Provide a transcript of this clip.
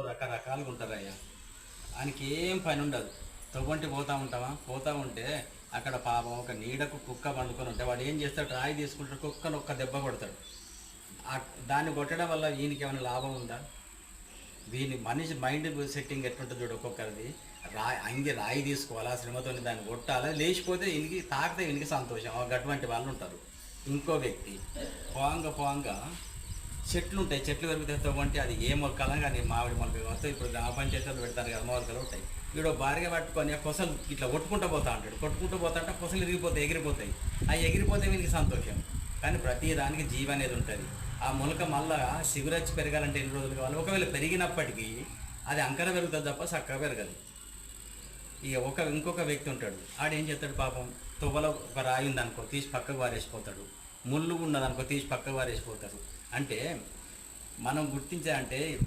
రకరకాలుగా ఉంటారయ్యా. ఆయనకి ఏం పని ఉండదు. తవ్వంటి పోతా ఉంటావా? పోతా ఉంటే అక్కడ పాపం ఒక నీడకు కుక్క పండుకొని ఉంటే వాడు ఏం చేస్తాడు? రాయి తీసుకుంటాడు కుక్కను ఒక్క దెబ్బ కొడతాడు. దాన్ని కొట్టడం వల్ల ఈయనకి ఏమైనా లాభం ఉందా? దీని మనిషి మైండ్ సెట్టింగ్ ఎట్లుంటుంది చూడు ఒక్కొక్కరిది. రాయి అంగి రాయి తీసుకోవాలా శ్రమతో దాన్ని కొట్టాలా లేచిపోతే ఇనికి తాకితే ఇనికి సంతోషం. ఒక అటువంటి వాళ్ళు ఉంటారు. ఇంకో వ్యక్తి పోంగ పోంగ చెట్లు ఉంటాయి చెట్లు పెరిగితే వంటి అది ఏ మొక్కలం కానీ మామిడి మొలక వస్తాయి ఇప్పుడు గ్రామ పంచాయతీలు పెడతారు కదా మొలకలు ఉంటాయి. వీడు భారీగా పట్టుకొని ఆ కొసలు ఇట్లా కొట్టుకుంటూ పోతా ఉంటాడు. కొట్టుకుంటూ పోతా అంటే కొసలు ఎగిరిపోతాయి ఎగిరిపోతాయి. అవి ఎగిరిపోతే వీనికి సంతోషం. కానీ ప్రతి దానికి జీవ అనేది ఉంటుంది. ఆ మొలక మళ్ళా సిగురచ్చి పెరగాలంటే ఎన్ని రోజులు కావాలి? ఒకవేళ పెరిగినప్పటికీ అది అంకర పెరుగుతుంది తప్ప చక్కగా పెరగదు. ఇక ఒక ఇంకొక వ్యక్తి ఉంటాడు. ఆడేం ఏం చేస్తాడు పాపం? తువ్వలో ఒక రాయి ఉందనుకో తీసి పక్కకు వారేసిపోతాడు. ముళ్ళు ఉన్నదనుకో తీసి పక్కకు వారేసిపోతారు. అంటే మనం గుర్తించాలంటే